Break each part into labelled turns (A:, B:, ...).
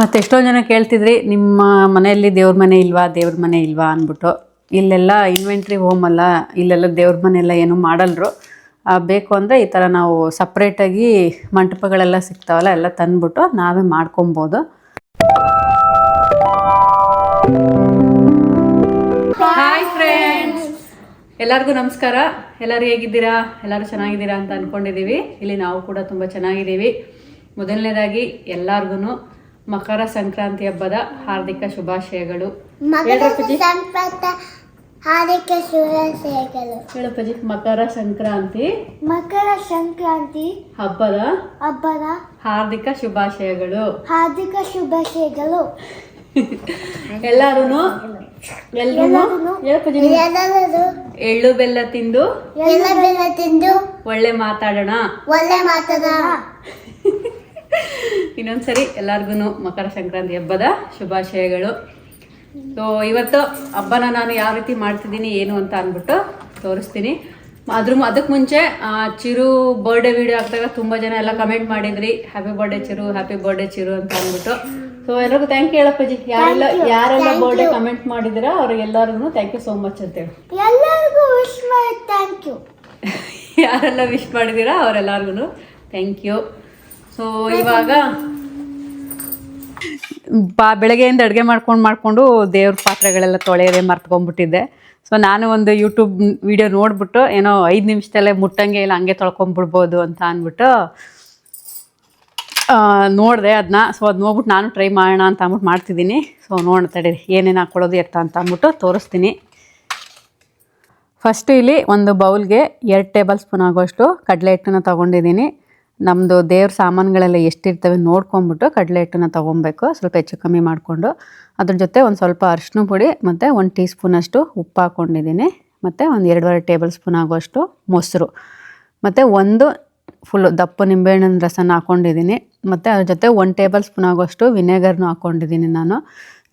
A: ಮತ್ತು ಎಷ್ಟೊಂದು ಜನ ಕೇಳ್ತಿದ್ರಿ, ನಿಮ್ಮ ಮನೆಯಲ್ಲಿ ದೇವ್ರ ಮನೆ ಇಲ್ವಾ, ದೇವ್ರ ಮನೆ ಇಲ್ವಾ ಅಂದ್ಬಿಟ್ಟು. ಇಲ್ಲೆಲ್ಲ ಇನ್ವೆಂಟ್ರಿ ಹೋಮ್ ಅಲ್ಲ, ಇಲ್ಲೆಲ್ಲ ದೇವ್ರ ಮನೆ ಎಲ್ಲ ಏನು ಮಾಡಲ್ರು. ಬೇಕು ಅಂದರೆ ಈ ಥರ ನಾವು ಸಪ್ರೇಟಾಗಿ ಮಂಟಪಗಳೆಲ್ಲ ಸಿಗ್ತಾವಲ್ಲ, ಎಲ್ಲ ತಂದ್ಬಿಟ್ಟು ನಾವೇ ಮಾಡ್ಕೊಬೋದು. ಹಾಯ್ ಫ್ರೆಂಡ್ಸ್ ಎಲ್ಲರಿಗೂ ನಮಸ್ಕಾರ. ಎಲ್ಲರೂ ಹೇಗಿದ್ದೀರಾ? ಎಲ್ಲರೂ ಚೆನ್ನಾಗಿದ್ದೀರಾ ಅಂತ ಅಂದ್ಕೊಂಡಿದ್ದೀವಿ ಇಲ್ಲಿ ನಾವು ಕೂಡ ತುಂಬ ಚೆನ್ನಾಗಿದ್ದೀವಿ. ಮೊದಲನೇದಾಗಿ ಎಲ್ಲರಿಗೂ ಮಕರ ಸಂಕ್ರಾಂತಿ ಹಬ್ಬದ ಹಾರ್ದಿಕ ಶುಭಾಶಯಗಳು.
B: ಹಾರ್ದಿಕ ಶುಭಾಶಯಗಳು.
A: ಹೇಳಪ್ಪಜಿ ಮಕರ ಸಂಕ್ರಾಂತಿ.
B: ಮಕರ ಸಂಕ್ರಾಂತಿ
A: ಹಬ್ಬದ
B: ಹಬ್ಬದ
A: ಹಾರ್ದಿಕ ಶುಭಾಶಯಗಳು.
B: ಹಾರ್ದಿಕ ಶುಭಾಶಯಗಳು.
A: ಎಲ್ಲರೂ ಎಳ್ಳು ಬೆಲ್ಲ ತಿಂದು?
B: ಎಲ್ಲ ಬೆಲ್ಲ ತಿಂದು?
A: ಒಳ್ಳೆ ಮಾತಾಡೋಣ.
B: ಒಳ್ಳೆ ಮಾತದ
A: ಇನ್ನೊಂದ್ಸರಿ ಎಲ್ಲರಿಗೂ ಮಕರ ಸಂಕ್ರಾಂತಿ ಹಬ್ಬದ ಶುಭಾಶಯಗಳು. ಸೊ ಇವತ್ತು ಹಬ್ಬನ ನಾನು ಯಾವ ರೀತಿ ಮಾಡ್ತಿದ್ದೀನಿ ಏನು ಅಂತ ಅಂದ್ಬಿಟ್ಟು ತೋರಿಸ್ತೀನಿ. ಅದ್ರ ಅದಕ್ಕೆ ಮುಂಚೆ ಚಿರು ಬರ್ಡೇ ವಿಡಿಯೋ ಹಾಕಿದಾಗ ತುಂಬ ಜನ ಎಲ್ಲ ಕಮೆಂಟ್ ಮಾಡಿದ್ರಿ happy birthday Chiru happy birthday Chiru ಅಂತ ಅಂದ್ಬಿಟ್ಟು. ಸೊ ಎಲ್ಲರಿಗೂ ಥ್ಯಾಂಕ್ ಯು ಹೇಳಪ್ಪಜಿ ಯಾರೆಲ್ಲ ಯಾರೆಲ್ಲ ಬರ್ಡೇ ಕಮೆಂಟ್ ಮಾಡಿದಿರಾ ಅವ್ರಿಗೆಲ್ಲರಿಗೂ ಥ್ಯಾಂಕ್ ಯು ಸೋ ಮಚ್ ಅಂತೇಳಿ
B: ಎಲ್ಲರಿಗೂ ವಿಶ್ ಮಾಡಿ ಥ್ಯಾಂಕ್ ಯು
A: ಯಾರೆಲ್ಲ ವಿಶ್ ಮಾಡಿದ್ದೀರಾ ಅವರೆಲ್ಲರಿಗೂ ಥ್ಯಾಂಕ್ ಯು ಸೊ ಇವಾಗ ಬಾ, ಬೆಳಗ್ಗೆಯಿಂದ ಅಡುಗೆ ಮಾಡ್ಕೊಂಡು ಮಾಡಿಕೊಂಡು ದೇವ್ರ ಪಾತ್ರೆಗಳೆಲ್ಲ ತೊಳೆಯೋದೇ ಮರ್ತ್ಕೊಂಡ್ಬಿಟ್ಟಿದ್ದೆ. ಸೊ ನಾನು ಒಂದು ಯೂಟ್ಯೂಬ್ ವಿಡಿಯೋ ನೋಡ್ಬಿಟ್ಟು ಏನೋ ಐದು ನಿಮಿಷದಲ್ಲೇ ಮುಟ್ಟಂಗೆ ಇಲ್ಲ, ಹಂಗೆ ತೊಳ್ಕೊಂಬಿಡ್ಬೋದು ಅಂತ ಅಂದ್ಬಿಟ್ಟು ನೋಡಿದೆ ಅದನ್ನ ಸೊ ಅದು ನೋಡ್ಬಿಟ್ಟು ನಾನು ಟ್ರೈ ಮಾಡೋಣ ಅಂತ ಅಂದ್ಬಿಟ್ಟು ಮಾಡ್ತಿದ್ದೀನಿ. ಸೊ ನೋಡೋಣ ತಡೀರಿ, ಏನೇನು ಹಾಕ್ಕೊಳ್ಳೋದು ಎತ್ತ ಅಂತ ಅಂದ್ಬಿಟ್ಟು ತೋರಿಸ್ತೀನಿ. ಫಸ್ಟ್ ಇಲ್ಲಿ ಒಂದು ಬೌಲ್ಗೆ ಎರಡು ಟೇಬಲ್ ಸ್ಪೂನ್ ಆಗೋಷ್ಟು ಕಡಲೆ ಹಿಟ್ಟನ್ನ ತೊಗೊಂಡಿದ್ದೀನಿ. ನಮ್ಮದು ದೇವ್ರ ಸಾಮಾನುಗಳೆಲ್ಲ ಎಷ್ಟಿರ್ತವೆ ನೋಡ್ಕೊಂಬಿಟ್ಟು ಕಡಲೆ ಹಿಟ್ಟನ್ನ ತೊಗೊಬೇಕು, ಸ್ವಲ್ಪ ಹೆಚ್ಚು ಕಮ್ಮಿ ಮಾಡಿಕೊಂಡು. ಅದ್ರ ಜೊತೆ ಒಂದು ಸ್ವಲ್ಪ ಅರಿಶಿನ ಪುಡಿ ಮತ್ತು ಒಂದು ಟೀ ಸ್ಪೂನಷ್ಟು ಉಪ್ಪು ಹಾಕ್ಕೊಂಡಿದ್ದೀನಿ ಮತ್ತು ಒಂದು ಎರಡೂವರೆ ಟೇಬಲ್ ಸ್ಪೂನ್ ಆಗುವಷ್ಟು ಮೊಸರು. ಮತ್ತು ಒಂದು ಫುಲ್ಲು ದಪ್ಪ ನಿಂಬೆಹಣ್ಣಿನ ರಸನ ಹಾಕ್ಕೊಂಡಿದ್ದೀನಿ ಮತ್ತು ಅದ್ರ ಜೊತೆ ಒಂದು ಟೇಬಲ್ ಸ್ಪೂನ್ ಆಗುವಷ್ಟು ವಿನೆಗರ್ನು ಹಾಕ್ಕೊಂಡಿದ್ದೀನಿ ನಾನು.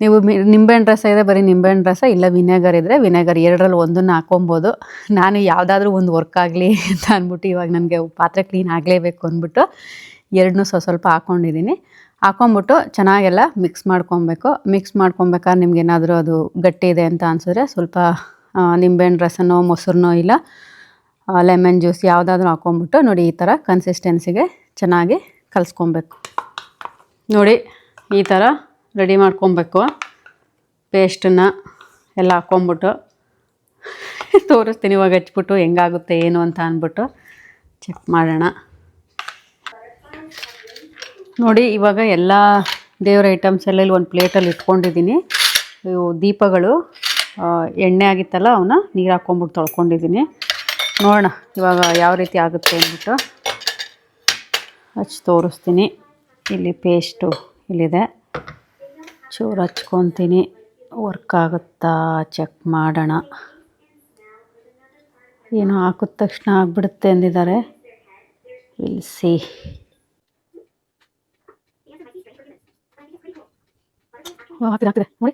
A: ನೀವು ನಿಂಬೆಹಣ್ಣು ರಸ ಇದೆ, ಬರೀ ನಿಂಬೆಹಣ್ಣು ರಸ, ಇಲ್ಲ ವಿನೆಗರ್ ಇದ್ದರೆ ವಿನೆಗರ್, ಎರಡರಲ್ಲಿ ಒಂದನ್ನು ಹಾಕೊಬೋದು ನಾನು ಯಾವುದಾದ್ರೂ ಒಂದು ವರ್ಕ್ ಆಗಲಿ ಅಂತ ಅಂದ್ಬಿಟ್ಟು ಇವಾಗ ನನಗೆ ಪಾತ್ರೆ ಕ್ಲೀನ್ ಆಗಲೇಬೇಕು ಅಂದ್ಬಿಟ್ಟು ಎರಡನ್ನೂ ಸ್ವಲ್ಪ ಸ್ವಲ್ಪ ಹಾಕ್ಕೊಂಡಿದ್ದೀನಿ ಹಾಕ್ಕೊಂಬಿಟ್ಟು ಚೆನ್ನಾಗೆಲ್ಲ ಮಿಕ್ಸ್ ಮಾಡ್ಕೊಬೇಕು. ಮಿಕ್ಸ್ ಮಾಡ್ಕೊಬೇಕಾದ್ರೆ ನಿಮ್ಗೆ ಏನಾದರೂ ಅದು ಗಟ್ಟಿ ಇದೆ ಅಂತ ಅನಿಸಿದ್ರೆ ಸ್ವಲ್ಪ ನಿಂಬೆಹಣ್ಣು ರಸನೋ ಮೊಸರನ್ನೋ ಇಲ್ಲ ಲೆಮನ್ ಜ್ಯೂಸ್ ಯಾವುದಾದ್ರೂ ಹಾಕ್ಕೊಂಬಿಟ್ಟು ನೋಡಿ ಈ ಥರ ಕನ್ಸಿಸ್ಟೆನ್ಸಿಗೆ ಚೆನ್ನಾಗಿ ಕಲಿಸ್ಕೊಬೇಕು. ನೋಡಿ ಈ ಥರ ರೆಡಿ ಮಾಡ್ಕೊಬೇಕು. ಪೇಸ್ಟನ್ನು ಎಲ್ಲ ಹಾಕ್ಕೊಂಬಿಟ್ಟು ತೋರಿಸ್ತೀನಿ ಇವಾಗ ಹಚ್ಬಿಟ್ಟು ಹೆಂಗಾಗುತ್ತೆ ಏನು ಅಂತ ಅಂದ್ಬಿಟ್ಟು ಚೆಕ್ ಮಾಡೋಣ. ನೋಡಿ, ಇವಾಗ ಎಲ್ಲ ದೇವ್ರ ಐಟಮ್ಸ್ ಎಲ್ಲ ಇಲ್ಲಿ ಒಂದು ಪ್ಲೇಟಲ್ಲಿ ಇಟ್ಕೊಂಡಿದ್ದೀನಿ. ಇವು ದೀಪಗಳು ಎಣ್ಣೆ ಆಗಿತ್ತಲ್ಲ ಅವನ್ನ ನೀರು ಹಾಕ್ಕೊಂಬಿಟ್ಟು ತೊಳ್ಕೊಂಡಿದ್ದೀನಿ. ನೋಡೋಣ ಇವಾಗ ಯಾವ ರೀತಿ ಆಗುತ್ತೆ ಅಂದ್ಬಿಟ್ಟು. ಹಚ್ಚಿ ತೋರಿಸ್ತೀನಿ. ಇಲ್ಲಿ ಪೇಸ್ಟು ಇಲ್ಲಿದೆ. ಚೂರು ಹಚ್ಕೊತೀನಿ. ವರ್ಕ್ ಆಗುತ್ತಾ? ಚೆಕ್ ಮಾಡೋಣ. ಏನು ಹಾಕಿದ ತಕ್ಷಣ ಆಗಿಬಿಡುತ್ತೆ ಅಂದಿದ್ದಾರೆ. ಇಲ್ಸಿ ಹಾಕಿದೆ ಹಾಕಿದೆ ನೋಡಿ.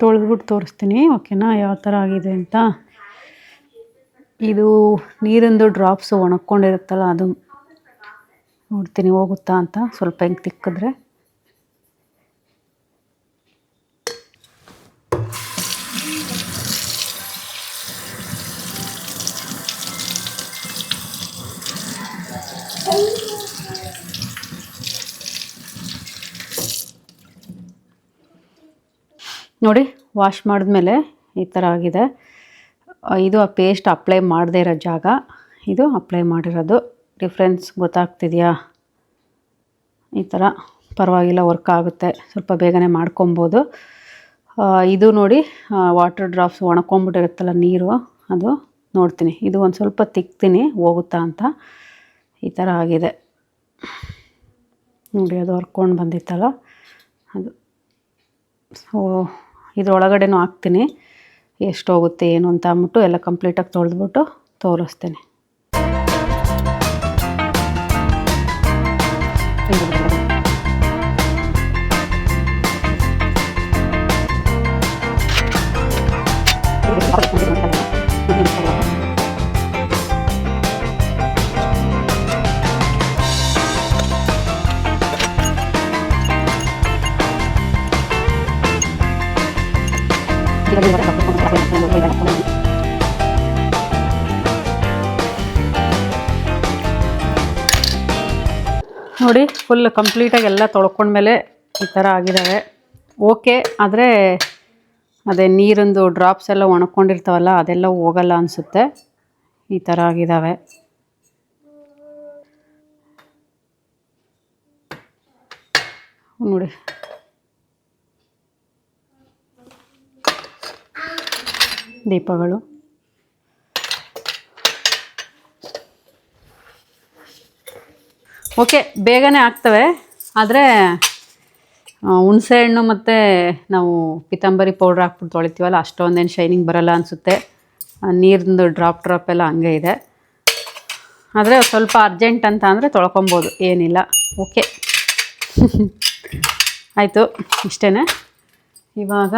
A: ತೊಳೆದ್ಬಿಟ್ಟು ತೋರಿಸ್ತೀನಿ, ಓಕೆನಾ? ಯಾವ ಥರ ಆಗಿದೆ ಅಂತ. ಇದು ನೀರಿಂದು ಡ್ರಾಪ್ಸು ಒಣಕ್ಕೊಂಡಿರುತ್ತಲ್ಲ ಅದು ನೋಡ್ತೀನಿ ಹೋಗುತ್ತಾ ಅಂತ, ಸ್ವಲ್ಪ ಹೆಂಗೆ ತಿಕ್ಕಿದ್ರೆ. ನೋಡಿ ವಾಶ್ ಮಾಡಿದ್ಮೇಲೆ ಈ ಥರ ಆಗಿದೆ. ಇದು ಆ ಪೇಸ್ಟ್ ಅಪ್ಲೈ ಮಾಡದೇ ಇರೋ ಜಾಗ. ಇದು ಅಪ್ಲೈ ಮಾಡಿರೋದು. ಡಿಫ್ರೆನ್ಸ್ ಗೊತ್ತಾಗ್ತಿದೆಯಾ? ಈ ಥರ ಪರವಾಗಿಲ್ಲ ವರ್ಕ್ ಆಗುತ್ತೆ. ಸ್ವಲ್ಪ ಬೇಗನೆ ಮಾಡ್ಕೊಬೋದು. ಇದು ನೋಡಿ ವಾಟರ್ ಡ್ರಾಪ್ಸ್ ಒಣಕೊಂಬಿಟ್ಟಿರುತ್ತಲ್ಲ ನೀರು, ಅದು ನೋಡ್ತೀನಿ. ಇದು ಒಂದು ಸ್ವಲ್ಪ ತಿಕ್ತೀನಿ, ಹೋಗುತ್ತಾ ಅಂತ. ಈ ಥರ ಆಗಿದೆ. ನೋಡಿ, ಅದು ಹೊರ್ಕೊಂಡು ಬಂದಿತ್ತಲ್ಲ? ಅದು ಸೊ ಇದ್ರೊಳಗಡೆನೂ ಹಾಕ್ತೀನಿ. ಎಷ್ಟು ಹೋಗುತ್ತೆ ಏನು ಅಂತ ಅಂದ್ಬಿಟ್ಟು ಎಲ್ಲ ಕಂಪ್ಲೀಟಾಗಿ ತೊಳೆದ್ಬಿಟ್ಟು ತೋರಿಸ್ತೀನಿ. ನೋಡಿ ಫುಲ್ ಕಂಪ್ಲೀಟಾಗಿ ಎಲ್ಲ ತೊಳ್ಕೊಂಡ್ಮೇಲೆ ಈ ಥರ ಆಗಿದ್ದಾವೆ ಓಕೆ ಆದರೆ ಅದೇ ನೀರಿಂದು ಡ್ರಾಪ್ಸ್ ಎಲ್ಲ ಒಣಕೊಂಡಿರ್ತಾವಲ್ಲ ಅದೆಲ್ಲ ಹೋಗಲ್ಲ ಅನಿಸುತ್ತೆ. ಈ ಥರ ಆಗಿದ್ದಾವೆ ನೋಡಿ. ದೀಪಗಳು. ಓಕೆ ಬೇಗನೆ ಆಗ್ತವೆ. ಆದರೆ ಹುಣಸೆ ಹಣ್ಣು ಮತ್ತು ನಾವು ಪಿತಾಂಬರಿ ಪೌಡ್ರ್ ಹಾಕ್ಬಿಟ್ಟು ತೊಳಿತೀವಲ್ಲ ಅಷ್ಟೊಂದೇನು ಶೈನಿಂಗ್ ಬರೋಲ್ಲ ಅನಿಸುತ್ತೆ. ನೀರಿಂದು ಡ್ರಾಪ್ ಡ್ರಾಪ್ ಎಲ್ಲ ಹಂಗೆ ಇದೆ. ಆದರೆ ಸ್ವಲ್ಪ ಅರ್ಜೆಂಟ್ ಅಂತ ಅಂದರೆ ತೊಳ್ಕೊಬೋದು ಏನಿಲ್ಲ. ಓಕೆ ಆಯಿತು ಇಷ್ಟೇ ಇವಾಗ.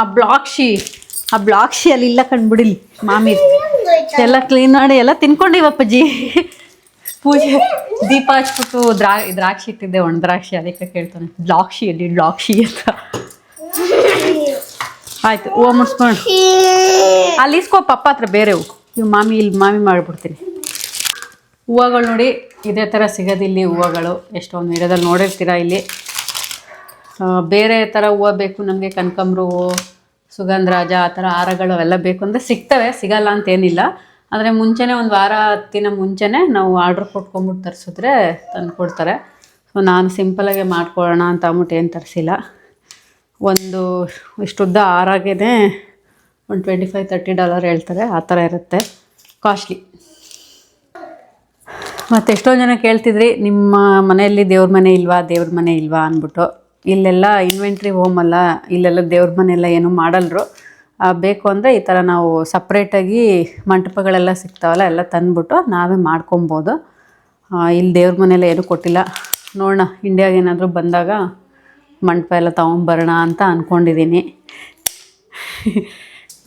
A: ಆ ಬ್ಲಾಕ್ ಶಿ ಆ ಬ್ಲಾಕ್ ಶಿ ಅಲ್ಲಿ ಇಲ್ಲ ಕಂಡುಬಿಡಿಲಿ ಮಾಮಿ ಎಲ್ಲ ಕ್ಲೀನ್ ಮಾಡಿ ಎಲ್ಲ ತಿನ್ಕೊಂಡಿವಪ್ಪಜ್ಜಿ ಪೂಜೆ, ದೀಪ ಹಚ್ಬಿಟ್ಟು ದ್ರಾ ದ್ರಾಕ್ಷಿ ಇಟ್ಟಿದ್ದೆ ಒಣ ದ್ರಾಕ್ಷಿ ಅದಕ್ಕೆ ಕೇಳ್ತಾನೆ ದ್ರಾಕ್ಷಿ ಅಲ್ಲಿ ದ್ರಾಕ್ಷಿ ಅಂತ. ಆಯ್ತು, ಹೂವು ಮುಡ್ಸ್ಕೊಂಡು. ಅಲ್ಲಿ ಇಸ್ಕೋ, ಪಪ್ಪ ಹತ್ರ ಬೇರೆವು ಇವು ಮಾಮಿ ಇಲ್ಲಿ ಮಾಮಿ ಮಾಡಿಬಿಡ್ತೀನಿ. ಹೂವುಗಳು ನೋಡಿ, ಇದೇ ಥರ ಸಿಗೋದಿಲ್ಲಿ ಹೂವುಗಳು. ಎಷ್ಟೊಂದು ವಿಡಿಯೋದಲ್ಲಿ ನೋಡಿರ್ತೀರ ಇಲ್ಲಿ. ಬೇರೆ ಥರ ಹೂವು ಬೇಕು, ನಮಗೆ ಕನಕಾಂಬ್ರ ಹೂವು ಸುಗಂಧರಾಜ ಆ ಥರ ಹಾರಗಳು ಅವೆಲ್ಲ ಬೇಕು ಅಂದರೆ ಸಿಗ್ತವೆ, ಸಿಗಲ್ಲ ಅಂತೇನಿಲ್ಲ ಆದರೆ ಮುಂಚೆನೇ ಒಂದು ವಾರ ಹತ್ತಿನ ಮುಂಚೆನೇ ನಾವು ಆರ್ಡ್ರ್ ಕೊಟ್ಕೊಂಬಿಟ್ಟು ತರಿಸಿದ್ರೆ ತಂದು ಕೊಡ್ತಾರೆ ಸೊ ನಾನು ಸಿಂಪಲಾಗೆ ಮಾಡ್ಕೊಳ್ಳೋಣ ಅಂತ ಅಂದ್ಬಿಟ್ಟು ಏನು ತರಿಸಿಲ್ಲ. ಒಂದು ಇಷ್ಟುದ್ದ ಆರಾಗೇ ಒಂದು ಟ್ವೆಂಟಿ ಫೈವ್ ತರ್ಟಿ ಡಾಲರ್ ಹೇಳ್ತಾರೆ, ಆ ಥರ ಇರುತ್ತೆ. ಕಾಸ್ಟ್ಲಿ ಮತ್ತು ಎಷ್ಟೊಂದು ಜನ ಕೇಳ್ತಿದ್ರಿ, ನಿಮ್ಮ ಮನೆಯಲ್ಲಿ ದೇವ್ರ ಮನೆ ಇಲ್ವಾ, ದೇವ್ರ ಮನೆ ಇಲ್ವಾ ಅಂದ್ಬಿಟ್ಟು. ಇಲ್ಲೆಲ್ಲ ಇನ್ವೆಂಟ್ರಿ ಅಲ್ಲ, ಇಲ್ಲೆಲ್ಲ ದೇವ್ರ ಮನೆಲ್ಲ ಏನು ಮಾಡಲ್ರು. ಬೇಕು ಅಂದರೆ ಈ ಥರ ನಾವು ಸಪ್ರೇಟಾಗಿ ಮಂಟಪಗಳೆಲ್ಲ ಸಿಗ್ತಾವಲ್ಲ, ಎಲ್ಲ ತಂದ್ಬಿಟ್ಟು ನಾವೇ ಮಾಡ್ಕೊಬೋದು. ಇಲ್ಲಿ ದೇವ್ರ ಮನೆಯಲ್ಲ ಏನೂ ಕೊಟ್ಟಿಲ್ಲ. ನೋಡೋಣ ಇಂಡಿಯಾಗೆ ಏನಾದರೂ ಬಂದಾಗ ಮಂಟಪ ಎಲ್ಲ ತೊಗೊಂಬರೋಣ ಅಂತ ಅಂದ್ಕೊಂಡಿದ್ದೀನಿ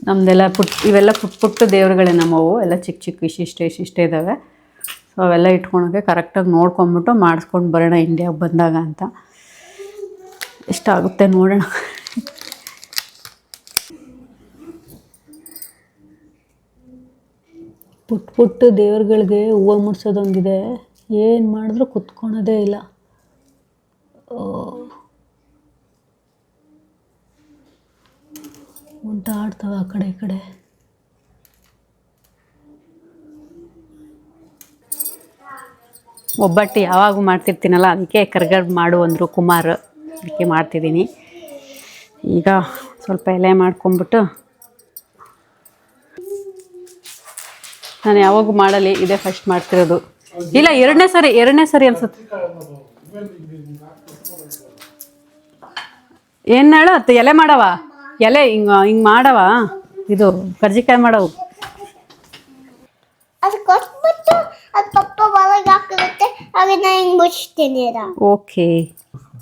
A: ನಮ್ಮದೆಲ್ಲ ಪುಟ್, ಇವೆಲ್ಲ ಪುಟ್, ಪುಟ್ಟ ದೇವ್ರುಗಳೇ ನಮ್ಮವು, ಎಲ್ಲ ಚಿಕ್ಕ ಚಿಕ್ಕ ಇಷ್ಟಿಷ್ಟೇ ಇಷ್ಟಿಷ್ಟೇ ಇದ್ದಾವೆ. ಸೊ ಅವೆಲ್ಲ ಇಟ್ಕೊಳಕ್ಕೆ ಕರೆಕ್ಟಾಗಿ ನೋಡ್ಕೊಂಬಿಟ್ಟು ಮಾಡಿಸ್ಕೊಂಡು ಬರೋಣ ಇಂಡಿಯಾಗೆ ಬಂದಾಗ ಅಂತ. ಎಷ್ಟಾಗುತ್ತೆ ನೋಡೋಣ. ಪುಟ್ ಪುಟ್ಟ ದೇವ್ರುಗಳಿಗೆ ಹೂವು ಮುಡ್ಸೋದೊಂದಿದೆ. ಏನು ಮಾಡಿದ್ರೂ ಕುತ್ಕೊಳೋದೇ ಇಲ್ಲ. ಉಂಟ ಆಡ್ತವೆ ಆ ಕಡೆ ಈ ಕಡೆ. ಒಬ್ಬಟ್ಟು ಯಾವಾಗ ಮಾಡ್ತಿರ್ತೀನಲ್ಲ ಅದಕ್ಕೆ ಕರ್ಗಡ್ ಮಾಡು ಅಂದರು ಕುಮಾರ್. ಅದಕ್ಕೆ ಮಾಡ್ತಿದ್ದೀನಿ. ಈಗ ಸ್ವಲ್ಪ ಎಲೆ ಮಾಡ್ಕೊಂಬಿಟ್ಟು ನಾನು ಯಾವಾಗೂ ಮಾಡಲಿ ಇದೇ ಫಸ್ಟ್ ಮಾಡ್ತಿರೋದು. ಇಲ್ಲ ಎರಡನೇ ಸರಿ ಎರಡನೇ ಸರಿ ಅನ್ಸುತ್ತೆ. ಏನು ಹೇಳತ್ತೆ ಎಲೆ ಮಾಡವ? ಎಲೆ ಹಿಂಗ ಹಿಂಗೆ ಮಾಡವ? ಇದು ಕರ್ಜಿಕಾಯಿ ಮಾಡವು. ಓಕೆ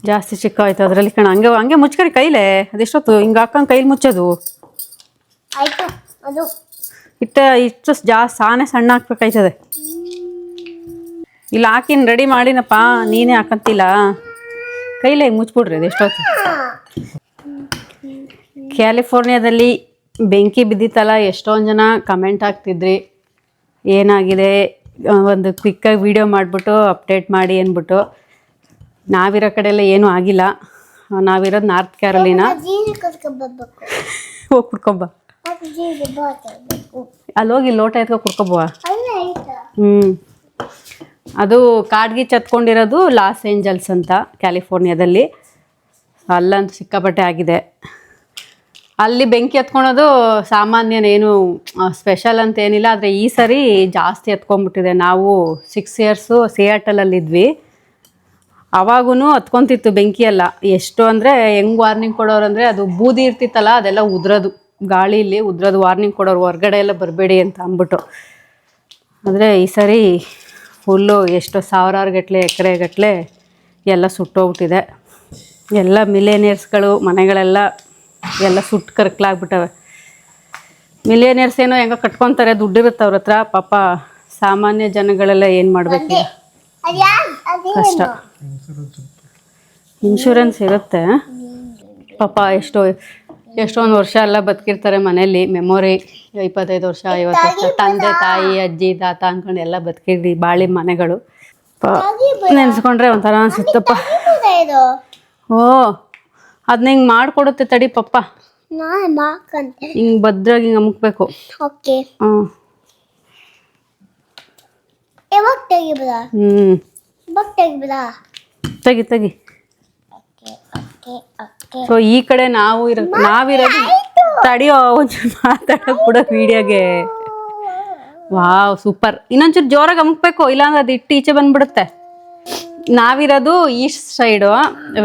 A: ಜಾಸ್ತಿ ಚಿಕ್ಕ ಆಯ್ತು ಅದರಲ್ಲಿ ಕಣ. ಹಂಗೆ ಹಂಗೆ ಮುಚ್ಕಡಿ ಕೈಲೇ. ಅದೆಷ್ಟೊತ್ತು? ಹಿಂಗೆ ಹಾಕೊಂಡು ಕೈಲಿ ಮುಚ್ಚೋದು.
B: ಆಯ್ತು ಅದು.
A: ಇಟ್ಟ ಇಷ್ಟು ಜಾಸ್ತಿ ಸಾನೆ ಸಣ್ಣ ಹಾಕ್ಬೇಕಾಯ್ತದೆ. ಇಲ್ಲ ಹಾಕಿನ ರೆಡಿ ಮಾಡಿನಪ್ಪ. ನೀನೇ ಹಾಕಂತಿಲ್ಲ. ಕೈಲೇ ಹಿಂಗೆ ಮುಚ್ಬಿಡ್ರಿ ಅದು ಎಷ್ಟೊತ್ತು. ಕ್ಯಾಲಿಫೋರ್ನಿಯಾದಲ್ಲಿ ಬೆಂಕಿ ಬಿದ್ದಿತ್ತಲ್ಲ ಎಷ್ಟೊಂದು ಜನ ಕಮೆಂಟ್ ಹಾಕ್ತಿದ್ರಿ. ಏನಾಗಿದೆ? ಒಂದು ಕ್ವಿಕ್ಕಾಗಿ ವಿಡಿಯೋ ಮಾಡಿಬಿಟ್ಟು ಅಪ್ಡೇಟ್ ಮಾಡಿ ಅಂದ್ಬಿಟ್ಟು. ನಾವಿರೋ ಕಡೆ ಎಲ್ಲ ಏನೂ ಆಗಿಲ್ಲ. ನಾವಿರೋದು ನಾರ್ತ್ ಕ್ಯಾರಲಿನ ಹೋಗಿ ಕುಡ್ಕೊಂಬ
B: ಅದು ಜೀನಿ ಬಾತಬೇಕು
A: ಅಲ್ಲಿ ಹೋಗಿ ಲೋಟ ಎತ್ಕೊ
B: ಕುಡ್ಕೊಬೋ
A: ಹ್ಞೂ ಅದು ಕಾಡ್ಗಿ ಚತ್ಕೊಂಡಿರೋದು ಲಾಸ್ ಏಂಜಲ್ಸ್ ಅಂತ ಕ್ಯಾಲಿಫೋರ್ನಿಯಾದಲ್ಲಿ. ಅಲ್ಲಂತೂ ಸಿಕ್ಕಾಪಟ್ಟೆ ಆಗಿದೆ. ಅಲ್ಲಿ ಬೆಂಕಿ ಸಾಮಾನ್ಯ ಸಾಮಾನ್ಯನೇನು ಸ್ಪೆಷಲ್ ಅಂತ ಏನಿಲ್ಲ. ಆದರೆ ಈ ಸರಿ ಜಾಸ್ತಿ ಎತ್ಕೊಂಡ್ಬಿಟ್ಟಿದೆ. ನಾವು ಸಿಕ್ಸ್ ಇಯರ್ಸು ಸಿಯಾಟಲಲ್ಲಿದ್ವಿ ಅವಾಗೂ ಹತ್ಕೊಂತಿತ್ತು ಬೆಂಕಿ ಎಲ್ಲ ಎಷ್ಟು ಅಂದರೆ ಹೆಂಗೆ ವಾರ್ನಿಂಗ್ ಕೊಡೋರು ಅಂದರೆ ಅದು ಬೂದಿ ಇರ್ತಿತ್ತಲ್ಲ ಅದೆಲ್ಲ ಉದ್ರೋದು. ಗಾಳಿಲಿ ಉದ್ರೋದು ವಾರ್ನಿಂಗ್ ಕೊಡೋರು ಹೊರ್ಗಡೆ ಎಲ್ಲ ಬರಬೇಡಿ ಅಂತ ಅಂದ್ಬಿಟ್ಟು. ಆದರೆ ಈ ಸರಿ ಫುಲ್ಲು ಎಷ್ಟು ಸಾವಿರಾರು ಗಟ್ಟಲೆ ಎಕರೆ ಗಟ್ಟಲೆ ಎಲ್ಲ ಸುಟ್ಟೋಗ್ಬಿಟ್ಟಿದೆ. ಎಲ್ಲ ಮಿಲೇನಿಯರ್ಸ್ಗಳು ಮನೆಗಳೆಲ್ಲ ಎಲ್ಲ ಸುಟ್ಟು ಕರ್ಕಲಾಗ್ಬಿಟ್ಟವೆ. ಮಿಲಿಯನಿಯರ್ಸ್ ಏನೋ ಹೆಂಗೋ ಕಟ್ಕೊತಾರೆ ದುಡ್ಡಿರುತ್ತೆ ಅವ್ರ ಹತ್ರ. ಪಾಪ ಸಾಮಾನ್ಯ ಜನಗಳೆಲ್ಲ ಏನು ಮಾಡಬೇಕು ಕಷ್ಟ. ಇನ್ಶೂರೆನ್ಸ್ ಇರುತ್ತೆ. ಪಾಪ ಎಷ್ಟೋ ಎಷ್ಟೊಂದು ವರ್ಷ ಎಲ್ಲ ಬದುಕಿರ್ತಾರೆ ಮನೇಲಿ ಮೆಮೊರಿ ಇಪ್ಪತ್ತೈದು ವರ್ಷ ಐವತ್ತು ವರ್ಷ ತಂದೆ ತಾಯಿ ಅಜ್ಜಿ ತಾತ ಅನ್ಕೊಂಡು ಎಲ್ಲ ಬದುಕಿದ್ವಿ ಬಾಳಿ ಮನೆಗಳು. ನೆನೆಸ್ಕೊಂಡ್ರೆ ಒಂಥರ ಅನ್ಸುತ್ತಪ್ಪ. ಓ ಅದನ್ನ ಹಿಂಗ್ ಮಾಡಿಕೊಡುತ್ತೆ ತಡಿ ಪಪ್ಪ. ಹಿಂಗ್ ಭದ್ರಾಗಿ ಹಿಂಗೆ ಅಮುಕ್ಬೇಕು. ಹ್ಞೂ ಹ್ಞೂ ತೆಗಿ ತೆಗಿ. ಸೊ ಈ ಕಡೆ ನಾವು ಇರ ನಾವಿರೋದು ತಡಿಯೋ ಒಂಚೂರು ಮಾತಾಡೋ ಕೂಡ ವಿಡಿಯೋಗೆ. Wow super. ಇನ್ನೊಂಚೂರು ಜೋರಾಗಿ ಅಮುಕ್ಬೇಕು ಇಲ್ಲಾಂದ್ರೆ ಅದು ಇಟ್ಟು ಈಚೆ ಬಂದ್ಬಿಡುತ್ತೆ. ನಾವಿರೋದು ಈಸ್ಟ್ ಸೈಡು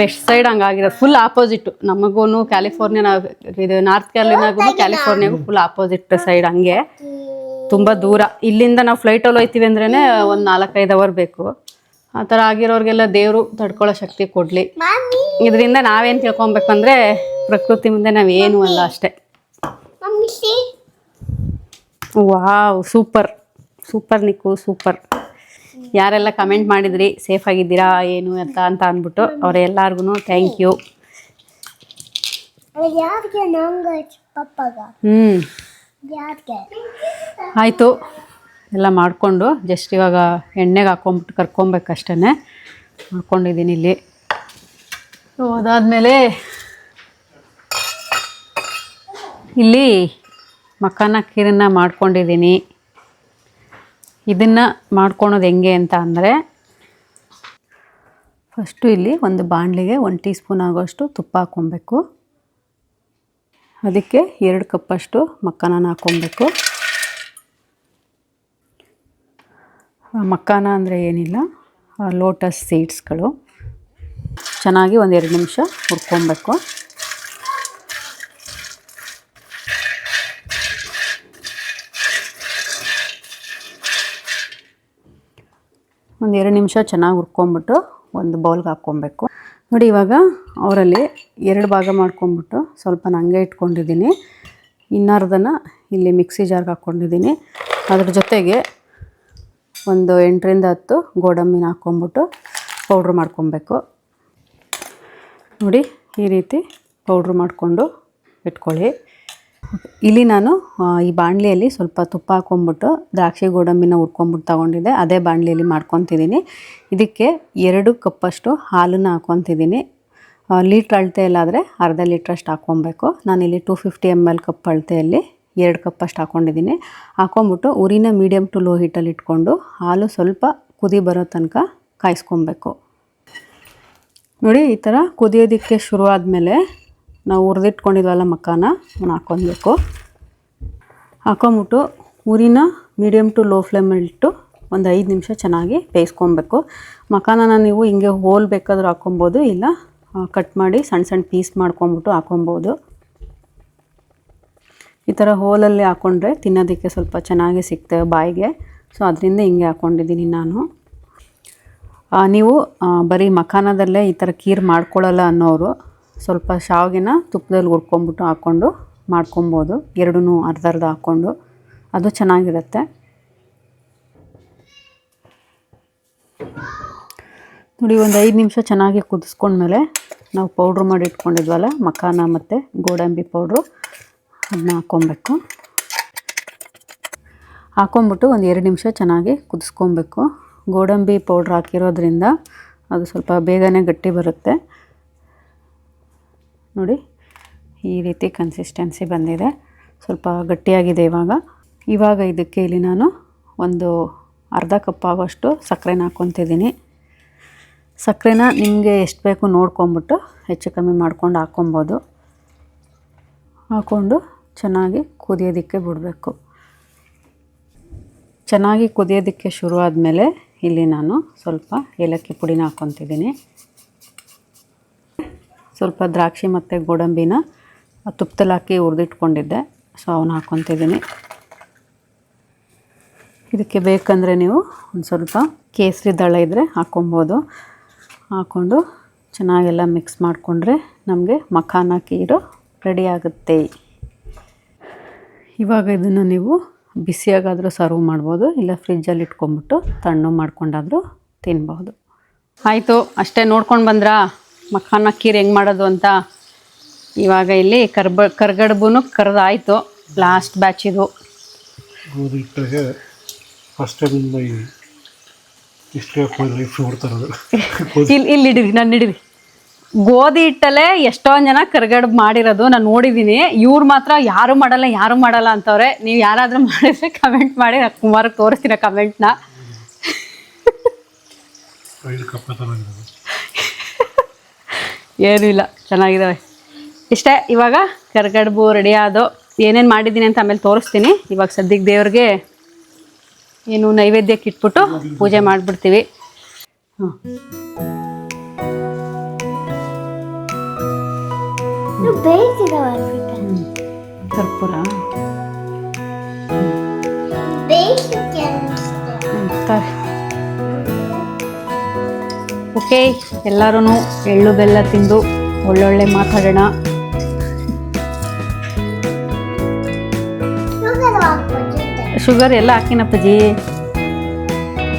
A: ವೆಸ್ಟ್ ಸೈಡ್ ಹಂಗಾಗಿರೋದು ಫುಲ್ ಆಪೋಸಿಟ್. ನಮಗೂ ಕ್ಯಾಲಿಫೋರ್ನಿಯಾ ಇದು ನಾರ್ತ್ ಕ್ಯಾಲಿನಾಗೂ ಕ್ಯಾಲಿಫೋರ್ನಿಯಾಗೂ ಫುಲ್ ಆಪೋಸಿಟ್ ಸೈಡ್ ಹಂಗೆ. ತುಂಬ ದೂರ. ಇಲ್ಲಿಂದ ನಾವು ಫ್ಲೈಟಲ್ಲಿ ಹೋಯ್ತೀವಿ ಅಂದ್ರೇ ಒಂದು ನಾಲ್ಕೈದು ಅವರ್ ಬೇಕು. ಆ ಥರ ಆಗಿರೋರಿಗೆಲ್ಲ ದೇವರು ತಡ್ಕೊಳ್ಳೋ ಶಕ್ತಿ ಕೊಡಲಿ. ಇದರಿಂದ ನಾವೇನು ತಿಳ್ಕೊಬೇಕಂದ್ರೆ ಪ್ರಕೃತಿ ಮುಂದೆ ನಾವೇನು ಅಲ್ಲ ಅಷ್ಟೇ. Wow super. Super Nikku super. ಯಾರೆಲ್ಲ ಕಮೆಂಟ್ ಮಾಡಿದ್ರಿ ಸೇಫ್ ಆಗಿದ್ದೀರಾ ಏನು ಅಂತ ಅಂತ ಅಂದ್ಬಿಟ್ಟು ಅವರೆಲ್ಲರಿಗೂ ಥ್ಯಾಂಕ್ ಯು ಹ್ಞೂ ಆಯಿತು. ಎಲ್ಲ ಮಾಡಿಕೊಂಡು ಜಸ್ಟ್ ಇವಾಗ ಎಣ್ಣೆಗೆ ಹಾಕೊಂಬಿಟ್ಟು ಕರ್ಕೊಬೇಕಷ್ಟೇ ಮಾಡ್ಕೊಂಡಿದ್ದೀನಿ ಇಲ್ಲಿ. ಸೊ ಅದಾದಮೇಲೆ ಇಲ್ಲಿ ಮಖಾನ ಖೀರನ್ನು ಮಾಡ್ಕೊಂಡಿದ್ದೀನಿ. ಇದನ್ನು ಮಾಡ್ಕೊಳೋದು ಹೆಂಗೆ ಅಂತ ಅಂದರೆ ಫಸ್ಟು ಇಲ್ಲಿ ಒಂದು ಬಾಣಲಿಗೆ ಒಂದು ಟೀ ಸ್ಪೂನ್ ಆಗೋಷ್ಟು ತುಪ್ಪ ಹಾಕ್ಕೊಬೇಕು. ಅದಕ್ಕೆ ಎರಡು ಕಪ್ಪಷ್ಟು ಮಕ್ಕನ ಹಾಕ್ಕೊಬೇಕು ಆ ಮಕ್ಕಾನ ಅಂದರೆ ಏನಿಲ್ಲ ಲೋಟಸ್ ಸೀಡ್ಸ್ಗಳು ಚೆನ್ನಾಗಿ ಒಂದು ಎರಡು ನಿಮಿಷ ಹುರ್ಕೊಬೇಕು. ಒಂದು ಎರಡು ನಿಮಿಷ ಚೆನ್ನಾಗಿ ಹುರ್ಕೊಂಬಿಟ್ಟು ಒಂದು ಬೌಲ್ಗೆ ಹಾಕ್ಕೊಬೇಕು. ನೋಡಿ, ಇವಾಗ ಅವರಲ್ಲಿ ಎರಡು ಭಾಗ ಮಾಡ್ಕೊಂಬಿಟ್ಟು ಸ್ವಲ್ಪ ನಂಗೆ ಇಟ್ಕೊಂಡಿದ್ದೀನಿ. ಇನ್ನರ್ಧನ ಇಲ್ಲಿ ಮಿಕ್ಸಿ ಜಾರ್ಗೆ ಹಾಕ್ಕೊಂಡಿದ್ದೀನಿ. ಅದ್ರ ಜೊತೆಗೆ ಒಂದು ಎಂಟರಿಂದ ಹತ್ತು ಗೋಡಂಬಿನ ಹಾಕ್ಕೊಂಬಿಟ್ಟು ಪೌಡ್ರ್ ಮಾಡ್ಕೊಬೇಕು. ನೋಡಿ, ಈ ರೀತಿ ಪೌಡ್ರ್ ಮಾಡಿಕೊಂಡು ಇಟ್ಕೊಳ್ಳಿ. ಇಲ್ಲಿ ನಾನು ಈ ಬಾಣಲಿಯಲ್ಲಿ ಸ್ವಲ್ಪ ತುಪ್ಪ ಹಾಕ್ಕೊಂಬಿಟ್ಟು ದ್ರಾಕ್ಷಿ ಗೋಡಂಬಿನ ಹುರ್ಕೊಂಬಿಟ್ಟು ತಗೊಂಡಿದ್ದೆ. ಅದೇ ಬಾಣಲಿಯಲ್ಲಿ ಮಾಡ್ಕೊತಿದ್ದೀನಿ. ಇದಕ್ಕೆ ಎರಡು ಕಪ್ಪಷ್ಟು ಹಾಲನ್ನು ಹಾಕ್ಕೊತಿದ್ದೀನಿ. ಲೀಟ್ರ್ ಅಳತೆಯಲ್ಲಾದರೆ ಅರ್ಧ ಲೀಟ್ರಷ್ಟು ಹಾಕ್ಕೊಬೇಕು. ನಾನಿಲ್ಲಿ two fifty M L cup ಅಳತೆಯಲ್ಲಿ ಎರಡು ಕಪ್ಪಷ್ಟು ಹಾಕ್ಕೊಂಡಿದ್ದೀನಿ ಹಾಕ್ಕೊಂಬಿಟ್ಟು ಉರಿನ ಮೀಡಿಯಮ್ ಟು ಲೋ ಹೀಟಲ್ಲಿ ಇಟ್ಕೊಂಡು ಹಾಲು ಸ್ವಲ್ಪ ಕುದಿ ಬರೋ ತನಕ ಕಾಯಿಸ್ಕೊಬೇಕು. ನೋಡಿ, ಈ ಥರ ಕುದಿಯೋದಕ್ಕೆ ಶುರು ಆದಮೇಲೆ ನಾವು ಹುರಿದಿಟ್ಕೊಂಡಿದ್ವಲ್ಲ ಮಕ್ಕಾನ ಅವನ್ನ ಹಾಕ್ಕೊಬೇಕು. ಹಾಕೊಂಬಿಟ್ಟು ಉರಿನ ಮೀಡಿಯಮ್ ಟು ಲೋ ಫ್ಲೇಮಲ್ಲಿ ಇಟ್ಟು ಒಂದು ಐದು ನಿಮಿಷ ಚೆನ್ನಾಗಿ ಬೇಯಿಸ್ಕೊಬೇಕು. ಮಕಾನನ ನೀವು ಹಿಂಗೆ ಹೋಲ್ ಬೇಕಾದ್ರೂ ಹಾಕ್ಕೊಬೋದು, ಇಲ್ಲ ಕಟ್ ಮಾಡಿ ಸಣ್ಣ ಸಣ್ಣ ಪೀಸ್ ಮಾಡ್ಕೊಂಬಿಟ್ಟು ಹಾಕ್ಕೊಬೋದು. ಈ ಥರ ಹೋಲಲ್ಲಿ ಹಾಕ್ಕೊಂಡ್ರೆ ತಿನ್ನೋದಕ್ಕೆ ಸ್ವಲ್ಪ ಚೆನ್ನಾಗಿ ಸಿಗ್ತವೆ ಬಾಯಿಗೆ. ಸೊ ಅದರಿಂದ ಹಿಂಗೆ ಹಾಕ್ಕೊಂಡಿದ್ದೀನಿ ನಾನು. ನೀವು ಬರೀ ಮಖಾನದಲ್ಲೇ ಈ ಥರ ಖೀರ್ ಮಾಡ್ಕೊಳ್ಳಲ್ಲ ಅನ್ನೋರು ಸ್ವಲ್ಪ ಶಾವಿಗೆನ ತುಪ್ಪದಲ್ಲಿ ಹುರ್ಕೊಂಬಿಟ್ಟು ಹಾಕ್ಕೊಂಡು ಮಾಡ್ಕೊಬೋದು. ಎರಡೂ ಅರ್ಧ ಅರ್ಧ ಹಾಕ್ಕೊಂಡು. ಅದು ಚೆನ್ನಾಗಿರುತ್ತೆ. ನೋಡಿ, ಒಂದು ಐದು ನಿಮಿಷ ಚೆನ್ನಾಗಿ ಕುದಿಸ್ಕೊಂಡ್ಮೇಲೆ ನಾವು ಪೌಡ್ರ್ ಮಾಡಿ ಇಟ್ಕೊಂಡಿದ್ವಲ್ಲ, ಮಖಾನ ಮತ್ತು ಗೋಡಂಬಿ ಪೌಡ್ರು. ಅದನ್ನ ಹಾಕ್ಕೊಬೇಕು ಹಾಕ್ಕೊಂಬಿಟ್ಟು ಒಂದು ಎರಡು ನಿಮಿಷ ಚೆನ್ನಾಗಿ ಕುದಿಸ್ಕೊಬೇಕು ಗೋಡಂಬಿ ಪೌಡ್ರ್ ಹಾಕಿರೋದ್ರಿಂದ ಅದು ಸ್ವಲ್ಪ ಬೇಗನೆ ಗಟ್ಟಿ ಬರುತ್ತೆ. ನೋಡಿ, ಈ ರೀತಿ ಕನ್ಸಿಸ್ಟೆನ್ಸಿ ಬಂದಿದೆ. ಸ್ವಲ್ಪ ಗಟ್ಟಿಯಾಗಿದೆ ಇವಾಗ. ಇವಾಗ ಇದಕ್ಕೆ ಇಲ್ಲಿ ನಾನು ಒಂದು ಅರ್ಧ ಕಪ್ ಆಗೋಷ್ಟು ಸಕ್ಕರೆನ ಹಾಕ್ಕೊತಿದ್ದೀನಿ. ಸಕ್ಕರೆನ ನಿಮಗೆ ಎಷ್ಟು ಬೇಕು ನೋಡ್ಕೊಂಬಿಟ್ಟು ಹೆಚ್ಚು ಕಮ್ಮಿ ಮಾಡ್ಕೊಂಡು ಹಾಕ್ಕೊಬೋದು. ಹಾಕ್ಕೊಂಡು ಚೆನ್ನಾಗಿ ಕುದಿಯೋದಕ್ಕೆ ಬಿಡಬೇಕು. ಚೆನ್ನಾಗಿ ಕುದಿಯೋದಕ್ಕೆ ಶುರು ಆದಮೇಲೆ ಇಲ್ಲಿ ನಾನು ಸ್ವಲ್ಪ ಏಲಕ್ಕಿ ಪುಡಿನ ಹಾಕ್ಕೊತಿದ್ದೀನಿ. ಸ್ವಲ್ಪ ದ್ರಾಕ್ಷಿ ಮತ್ತು ಗೋಡಂಬಿನ ತುಪ್ಪದಲ್ಲಿ ಹಾಕಿ ಹುರಿದಿಟ್ಕೊಂಡಿದ್ದೆ. ಸೊ ಅವನ್ನ ಹಾಕ್ಕೊತಿದ್ದೀನಿ. ಇದಕ್ಕೆ ಬೇಕಂದರೆ ನೀವು ಒಂದು ಸ್ವಲ್ಪ ಕೇಸರಿ ದಳ ಇದ್ದರೆ ಹಾಕ್ಕೊಬೋದು. ಹಾಕ್ಕೊಂಡು ಚೆನ್ನಾಗೆಲ್ಲ ಮಿಕ್ಸ್ ಮಾಡಿಕೊಂಡ್ರೆ ನಮಗೆ ಮಖಾನ ಕೀರು ರೆಡಿ ಆಗುತ್ತೆ. ಇವಾಗ ಇದನ್ನು ನೀವು ಬಿಸಿಯಾಗಾದರೂ ಸರ್ವ್ ಮಾಡ್ಬೋದು ಇಲ್ಲ ಫ್ರಿಜ್ಜಲ್ಲಿ ಇಟ್ಕೊಂಬಿಟ್ಟು ತಣ್ಣು ಮಾಡ್ಕೊಂಡಾದರೂ ತಿನ್ಬಹುದು ಆಯಿತು ಅಷ್ಟೇ ನೋಡ್ಕೊಂಡು ಬಂದ್ರಾ? ಮಖಾನ ಖೀರ್ ಹೆಂಗೆ ಮಾಡೋದು ಅಂತ? ಇವಾಗ ಇಲ್ಲಿ ಕರ್ಬ ಕರ್ಗಡ್ಬೂ ಕರೆದಾಯಿತು ಲಾಸ್ಟ್ ಬ್ಯಾಚ್ ಇದು.
C: ಗೋಧಿ ಫಸ್ಟ್ ಟೈಮ್
A: ಇಲ್ಲಿ ಇಲ್ಲಿ ಇಡಿರಿ ನಾನು ಇಡಿರಿ. ಗೋಧಿ ಹಿಟ್ಟಲ್ಲೇ ಎಷ್ಟೊಂದು ಜನ ಕರ್ಗಡ್ ಮಾಡಿರೋದು ನಾನು ನೋಡಿದ್ದೀನಿ ಇವ್ರು ಮಾತ್ರ ಯಾರು ಮಾಡಲ್ಲ ಯಾರು ಮಾಡಲ್ಲ ಅಂತವ್ರೆ ನೀವು ಯಾರಾದರೂ ಮಾಡಿದ್ರೆ ಕಮೆಂಟ್ ಮಾಡಿ ನಾನು ಕುಮಾರಕ್ಕೆ ತೋರಿಸ್ತೀನಿ ಕಮೆಂಟ್ನ ಏನೂ ಇಲ್ಲ ಚೆನ್ನಾಗಿದ್ದಾವೆ ಇಷ್ಟೇ ಇವಾಗ ಕರ್ಗಡ್ಬು ರೆಡಿ ಆದೋ ಏನೇನು ಮಾಡಿದ್ದೀನಿ ಅಂತ ಆಮೇಲೆ ತೋರಿಸ್ತೀನಿ. ಇವಾಗ ಸದ್ಯಕ್ಕೆ ದೇವ್ರಿಗೆ ಏನು ನೈವೇದ್ಯಕ್ಕೆ ಇಟ್ಬಿಟ್ಟು ಪೂಜೆ ಮಾಡಿಬಿಡ್ತೀವಿ. ಹಾಂ ಕರ್ಪೂರ. ಓಕೆ ಎಲ್ಲರೂ ಎಳ್ಳು ಬೆಲ್ಲ ತಿಂದು ಒಳ್ಳೊಳ್ಳೆ ಮಾತಾಡೋಣ.
B: ಶುಗರ್
A: ಎಲ್ಲ ಹಾಕಿನಪ್ಪಜಿ.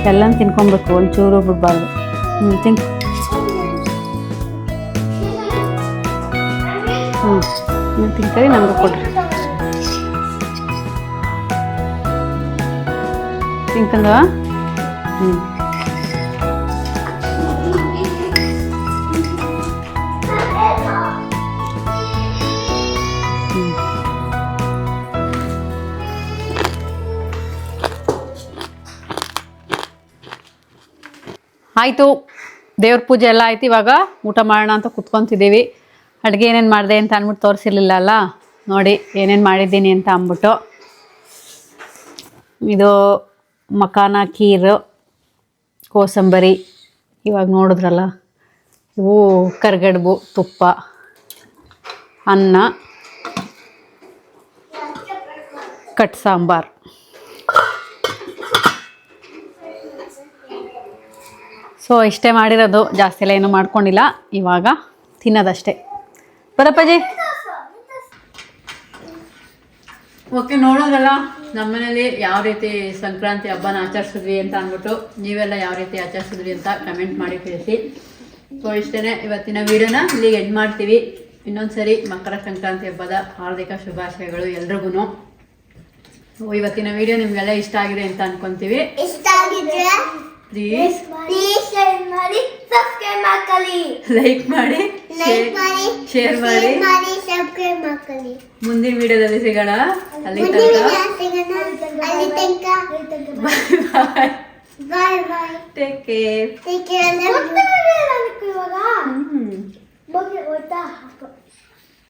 A: ಎಲ್ಲ ತಿನ್ಕೊಬೇಕು ಒಂಚೂರು ಬಿಡಬಾರ್ದು. ಹ್ಞೂ ತಿನ್ ತಿನ್ಕರಿ ನಮಗೂ ಕೊಡ್ರಿ. ಹ್ಞೂ ಆಯಿತು ದೇವ್ರ ಪೂಜೆ ಎಲ್ಲ ಆಯ್ತು ಇವಾಗ. ಊಟ ಮಾಡೋಣ ಅಂತ ಕುತ್ಕೊತಿದ್ದೀವಿ. ಅಡುಗೆ ಏನೇನು ಮಾಡಿದೆ ಅಂತ ಅಂದ್ಬಿಟ್ಟು ತೋರಿಸಿರ್ಲಿಲ್ಲ ಅಲ್ಲ ನೋಡಿ, ಏನೇನು ಮಾಡಿದ್ದೀನಿ ಅಂತ ಅಂದ್ಬಿಟ್ಟು ಇದು ಮಖಾನ ಕೀರು ಕೋಸಂಬರಿ, ಇವಾಗ ನೋಡಿದ್ರಲ್ಲ? ಇವು ಕರ್ಗಡ್ಬು, ತುಪ್ಪ, ಅನ್ನ, ಕಟ್ ಸಾಂಬಾರು. ಸೊ ಇಷ್ಟೇ ಮಾಡಿರೋದು. ಜಾಸ್ತಿ ಎಲ್ಲ ಏನು ಮಾಡ್ಕೊಂಡಿಲ್ಲ. ಇವಾಗ ತಿನ್ನೋದಷ್ಟೇ. ಬರಪ್ಪಾಜಿ ಓಕೆ ನೋಡೋದಲ್ಲ ನಮ್ಮನೇಲಿ ಯಾವ ರೀತಿ ಸಂಕ್ರಾಂತಿ ಹಬ್ಬನ ಆಚರಿಸಿದ್ವಿ ಅಂತ ಅಂದ್ಬಿಟ್ಟು ನೀವೆಲ್ಲ ಯಾವ ರೀತಿ ಆಚರಿಸಿದ್ವಿ ಅಂತ ಕಮೆಂಟ್ ಮಾಡಿ ತಿಳಿಸಿ. ಸೊ ಇಷ್ಟೇ ಇವತ್ತಿನ ವಿಡಿಯೋನ ಇಲ್ಲಿಗೆ ಎಂಡ್ ಮಾಡ್ತೀವಿ. ಇನ್ನೊಂದ್ಸರಿ ಮಕರ ಸಂಕ್ರಾಂತಿ ಹಬ್ಬದ ಹಾರ್ದಿಕ ಶುಭಾಶಯಗಳು ಎಲ್ರಿಗೂ ಸೊ ಇವತ್ತಿನ ವಿಡಿಯೋ ನಿಮಗೆಲ್ಲ ಇಷ್ಟ ಆಗಿದೆ ಅಂತ ಅನ್ಕೊಂತೀವಿ.
B: ಇಷ್ಟ ಆಗಿದ್ರೆ
A: ಪ್ಲೀಸ್
B: ಪ್ಲೀಸ್ ಶೇರ್ ಮಾಡಿ. ಸಬ್ಸ್ಕ್ರೈಬ್ ಮಾಡ್ಕೊಳ್ಳಿ.
A: ಲೈಕ್ ಮಾಡಿ
B: ಲೈಕ್ ಮಾಡಿ
A: ಶೇರ್ ಮಾಡಿ.
B: ಮಾಡಿ ಸಬ್ಸ್ಕ್ರೈಬ್ ಮಾಡ್ಕೊಳ್ಳಿ.
A: ಮುಂದಿನ ವಿಡಿಯೋದಲ್ಲಿ ಸಿಗೋಣ. ಅಲ್ಲಿ ತನಕ.
B: ಅಲ್ಲಿ ತನಕ
A: bye
B: bye bye
A: take care
B: take care ಇವಾಗ? ಬಗ್ಗೆ ಹಾಕು